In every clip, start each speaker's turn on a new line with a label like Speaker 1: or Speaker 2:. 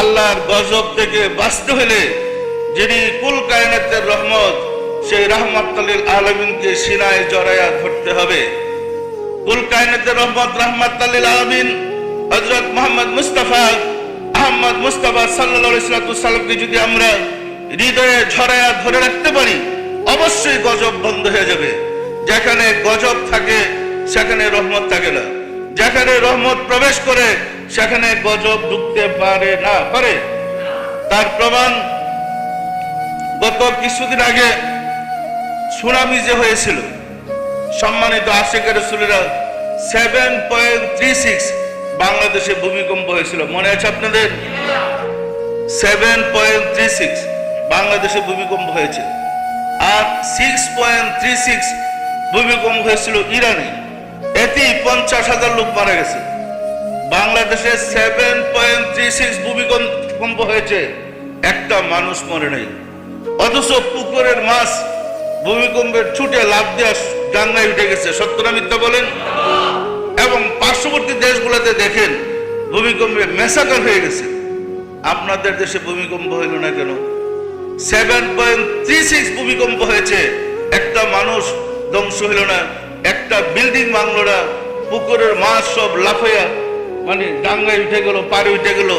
Speaker 1: আল্লাহর গজব থেকে বাঁচতে হলে যিনি কুল কায়নাতের রহমত, সেই রহমতুল্লিল আলমিনকে সিনায় জড়াইয়া ধরতে হবে। কুল কায়নাতের রহমত রহমতুল্লিল আলমিন হজরত মোহাম্মদ মুস্তাফা আহমদ মুস্তাফা সাল্লাহ সাল্লামকে যদি আমরা হৃদয়ে ঝরাইয়া ধরে রাখতে পারি, অবশ্যই গজব বন্ধ হয়ে যাবে। যেখানে গজব থাকে, সেখানে রহমত থাকে না। যেখানে রহমত প্রবেশ করে সেখানে গজব ঢুকতে পারে না, পারে। তার প্রমাণ গত কিছুদিন আগে সুনামি যে হয়েছিল, সম্মানিত আশেকের রসুলেরা সেভেন পয়েন্ট থ্রি সিক্স বাংলাদেশে ভূমিকম্প হয়েছিল। মনে আছে আপনাদের? সেভেন পয়েন্ট থ্রি সিক্স বাংলাদেশে ভূমিকম্প হয়েছে। আর সিক্স পয়েন্ট থ্রি সিক্স ভূমিকম্প হয়েছিল ইরানে। এতেই পঞ্চাশ হাজার লোক মারা গেছে। বাংলাদেশে সেভেন পয়েন্ট থ্রি সিক্স ভূমিকম্প হয়েছে। একটা মানুষ মরে নেই। অথচ পুকুরের মাছ ভূমিকম্পের ছুটে লাভ দেওয়া ডাঙ্গায় উঠে গেছে। সত্য না মিথ্যা বলেন? এবং পার্শ্ববর্তী দেশগুলোতে দেখেন, ভূমিকম্পে মেসাকার হয়ে গেছে। আপনাদের দেশে ভূমিকম্প হইল না কেন? সেভেন পয়েন্ট থ্রি সিক্স ভূমিকম্প হয়েছে। একটা মানুষ ধ্বংস হইল না। একটা বিল্ডিং ভাঙলো না। পুকুরের মাছ সব লাফাইয়া মানে ডাঙ্গায় উঠে গেল, পারে উঠে গেল।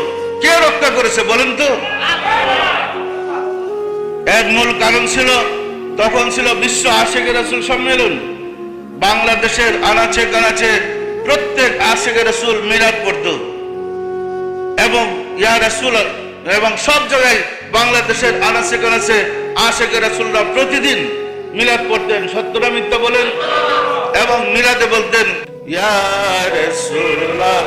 Speaker 1: কে রক্ষা করেছে বলেন তো? এর মূল কারণ ছিল, তখন ছিল বিশ্ব আশেকের রাসুল সম্মেলন। বাংলাদেশের আনাচে কানাচে প্রত্যেক আশেকের রাসুল মিলাদ পড়তো। এবং ইয়া রাসুল, এবং সব জায়গায় বাংলাদেশের আনাচে কানাচে আশেকের রাসুলরা প্রতিদিন মিলাদ পড়তেন। সত্যরা মিথ্যা বলেন? এবং মিলাদে বলতেন, ইয়া রাসূলুল্লাহ।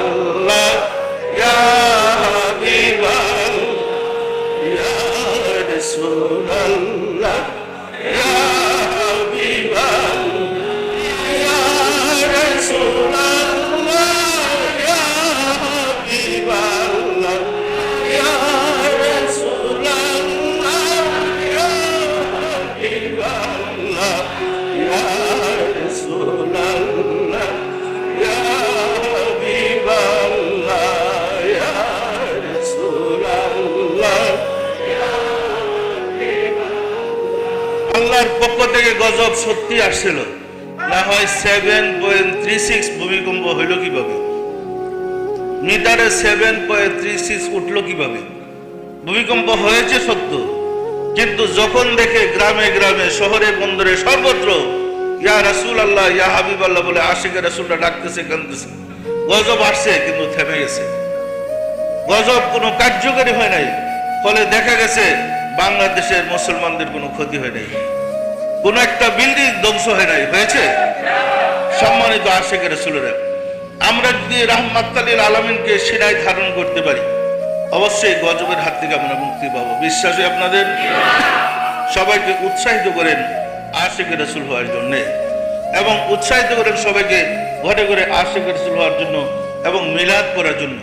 Speaker 1: থেকে গজব সত্যি আসছিল। না হয় সেভেন পয়েন্ট থ্রি সিক্স ভূমিকম্প হইল কীভাবে? মিটারে সেভেন পয়েন্ট থ্রি সিক্স উঠল কীভাবে? ভূমিকম্প হয়েছে সত্য, কিন্তু যখন দেখে গ্রামে গ্রামে, শহরে বন্দরে সর্বত্র, ইয়া রাসুল আল্লাহ ইয়া হাবিব আল্লাহ বলে, আশিকে রাসুলটা ডাকতেছে কানতেছে গজব আসছে, কিন্তু থেমে গেছে। গজব কোনো কার্যকারী হয় নাই, ফলে দেখা গেছে বাংলাদেশের মুসলমানদের কোনো ক্ষতি হয় নাই। কোন একটা বিল্ডিং ধ্বংস হয় নাই, হয়েছে? সম্মানিত আশেকের রসুলেরা, আমরা যদি রাহমাত আলীর আলমিনকে সিনায় ধারণ করতে পারি, অবশ্যই গজবের হাত থেকে আমরা মুক্তি পাবো। বিশ্বাসী আপনাদের? সবাইকে উৎসাহিত করেন আশেকের রসুল হওয়ার জন্য এবং উৎসাহিত করেন সবাইকে ঘরে ঘরে আশেকের রসুল হওয়ার জন্য এবং মিলাদ করার জন্য।